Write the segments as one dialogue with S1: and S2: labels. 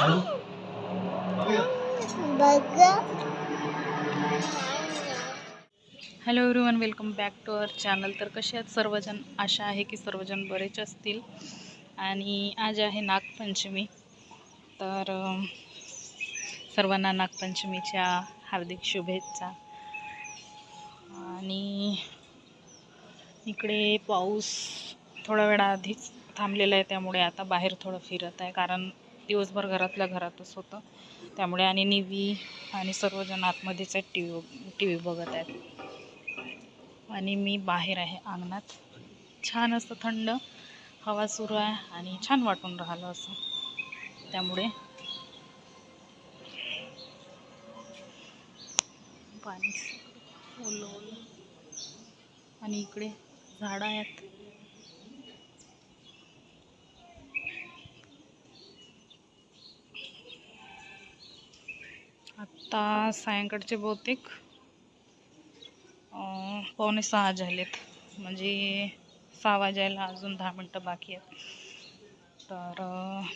S1: Hello everyone welcome back to our channel तर कसे आहेत सर्वजण? आशा आहे की सर्वजण बरेच असतील. आणि आज आहे नागपंचमी. तर सर्वांना नागपंचमीच्या हार्दिक शुभेच्छा. आणि इकडे पाऊस थोड्या वेळा आधीच थांबलेला आहे त्यामुळे आता बाहेर थोडं फिरत आहे कारण दिवसभर घरातल्या घरातच होतं. त्यामुळे आणि निवी आणि सर्वजण आतमध्येच आहेत टी व्ही टी व्ही बघत आहेत. आणि मी बाहेर आहे अंगणात. छान असं थंड हवा सुरू आहे आणि छान वाटून राहिलं असं. त्यामुळे पाणी ओलं ओलं. आणि इकडे झाडं आहेत. आत्ता सायंकाळचे बहुतेक पावणे सहा झालेत. म्हणजे सहा वाजायला अजून दहा मिनटं बाकी आहेत. तर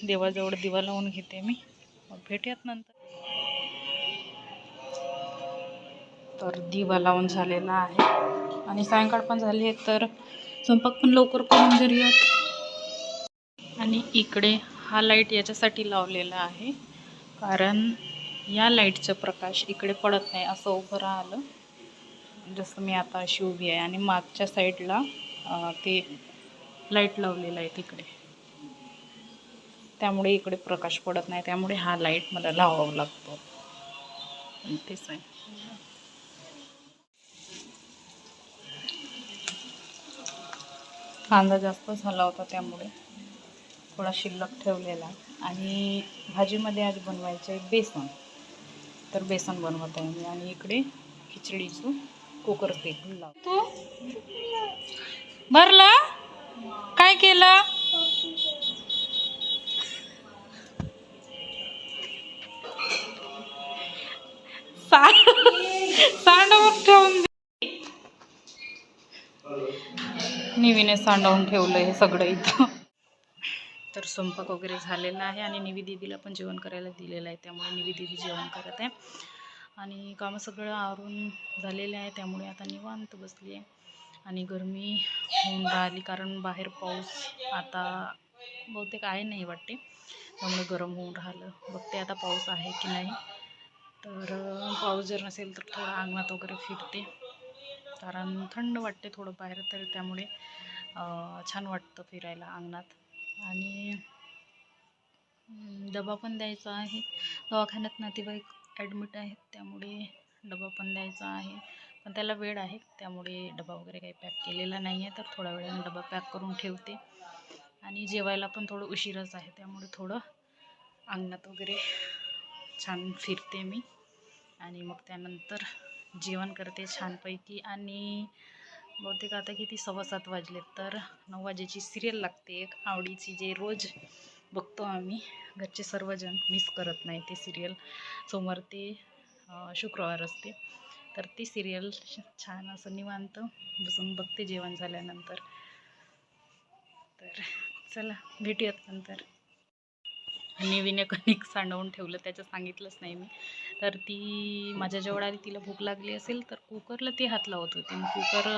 S1: देवाजवळ दिवा लावून घेते मी. मग भेटूयात नंतर. तर दिवा लावून झालेला आहे. आणि सायंकाळ पण झाली आहे तर स्वयंपाक पण लवकर करून घेऊयात आणि इकडे हा लाइट याच्यासाठी लावलेला आहे. कारण या लाईटचा प्रकाश इकडे पडत नाही असं उभं राहिलं. जसं मी आता अशी उभी आहे आणि मागच्या साईडला ते लाइट लावलेलं आहे तिकडे. त्यामुळे इकडे प्रकाश पडत नाही त्यामुळे हा लाइट मला लावावा लागतो. तेच आहे. कांदा जास्त झाला होता त्यामुळे थोडा शिल्लक ठेवलेला. आणि भाजीमध्ये आज बनवायचं आहे बेसन. तर बेसन बनवत आहे मी. आणि इकडे खिचडीचं कुकर तेल लावतो. भरलं? काय केलं? सांडवून ठेवून निवीने सांडवून ठेवलं हे सगळं इथं. स्वयंपाक वगैरे झालेला आहे आणि निवीदीदीला पण जेवण करायला दिलेलं आहे त्यामुळे निवी जेवण करत आहे. आणि कामं सगळं आवरून झालेलं आहे त्यामुळे आता निवांत बसली आहे. आणि गरमी होऊन राहिली कारण बाहेर पाऊस आता बहुतेक आहे नाही वाटते. त्यामुळे गरम होऊन राहिलं. बघते आता पाऊस आहे की नाही. तर पाऊस जर नसेल तर थोडं अंगणात वगैरे फिरते. कारण थंड वाटते थोडं बाहेर तर त्यामुळे छान वाटतं फिरायला अंगणात. आणि डबा पण द्यायचा आहे. दवाखान्यात नातेवाईक ॲडमिट आहेत त्यामुळे डबा पण द्यायचा आहे. पण त्याला वेळ आहे त्यामुळे डबा वगैरे काही पॅक केलेला नाही आहे तर थोड्या वेळाने डबा पॅक करून ठेवते. आणि जेवायला पण थोडं उशीरच आहे त्यामुळे थोडं अंगणात वगैरे छान फिरते मी. आणि मग त्यानंतर जेवण करते छानपैकी. आणि बहुतेक आता किती सव्वा सात वाजले तर नऊ वाजेची सिरियल लागते. एक आवडीची जे रोज बघतो आम्ही घरचे सर्वजण मिस करत नाही ते सिरियल सोमवार ते शुक्रवार असते. तर ती सिरियल छान असं निवांत बसून बघते जेवण झाल्यानंतर. तर चला भेटूयात नंतर. निवीने कणिक सांडवून ठेवलं त्याचं सांगितलंच नाही मी. तर ती माझ्याजवळ आली तिला भूक लागली असेल तर कुकरला ती हात लावत होती. मग कुकर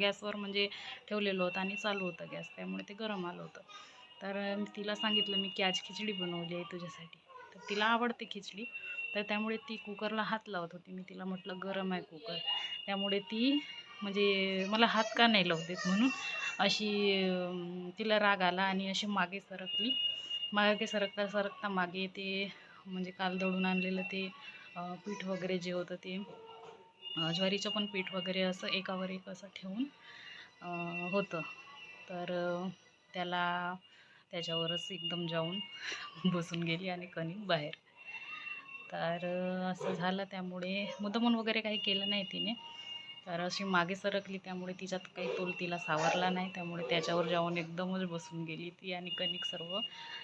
S1: गॅसवर म्हणजे ठेवलेलं होतं आणि चालू होतं गॅस त्यामुळे ते गरम आलं होतं. तर मी तिला सांगितलं मी की आज खिचडी बनवली आहे तुझ्यासाठी. तर तिला आवडते खिचडी. तर त्यामुळे ती कुकरला हात लावत होती. मी तिला म्हटलं गरम आहे कुकर. त्यामुळे ती म्हणजे मला हात का नाही लावते म्हणून अशी तिला राग आला आणि अशी मागे सरकली. मागे सरकता सरकता मागे ते म्हणजे काल दळून आणलेलं ते पीठ वगैरे जे होतं ते ज्वारीचं पण पीठ वगैरे असं एकावर एक असं ठेवून होतं. तर त्याला त्याच्यावरच एकदम जाऊन बसून गेली आणि कणिक बाहेर. तर असं झालं त्यामुळे मुद्दामून वगैरे काही केलं नाही तिने. तर अशी मागे सरकली त्यामुळे तिच्यात काही तोल तिला सावरला नाही. त्यामुळे त्याच्यावर जाऊन एकदमच बसून गेली ती आणि कणिक सर्व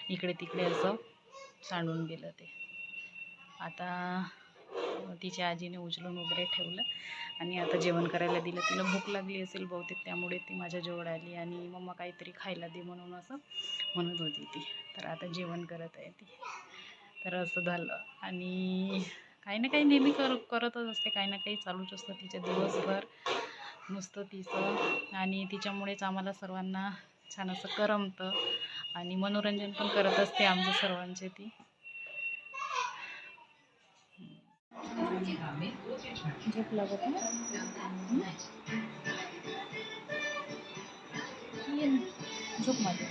S1: इकडे तिकडे असं सांडून गेलं ते. आता तिच्या आजीने उचलून वगैरे ठेवलं आणि आता जेवण करायला दिलं. तिला भूक लागली असेल बहुतेक त्यामुळे ती माझ्याजवळ आली आणि मम्मा काहीतरी खायला दे म्हणून असं म्हणत होती ती. तर आता जेवण करत आहे ती. तर असं झालं आणि काही ना काही नेहमी कर करतच असते. काही ना काही चालूच असतं. तिच्या दिवसभर नुसतं तिचं. आणि तिच्यामुळेच आम्हाला सर्वांना छान असं करमतं. आणि मनोरंजन पण करत असते आमचं सर्वांचे ती. झोप लागत झोप माझ्या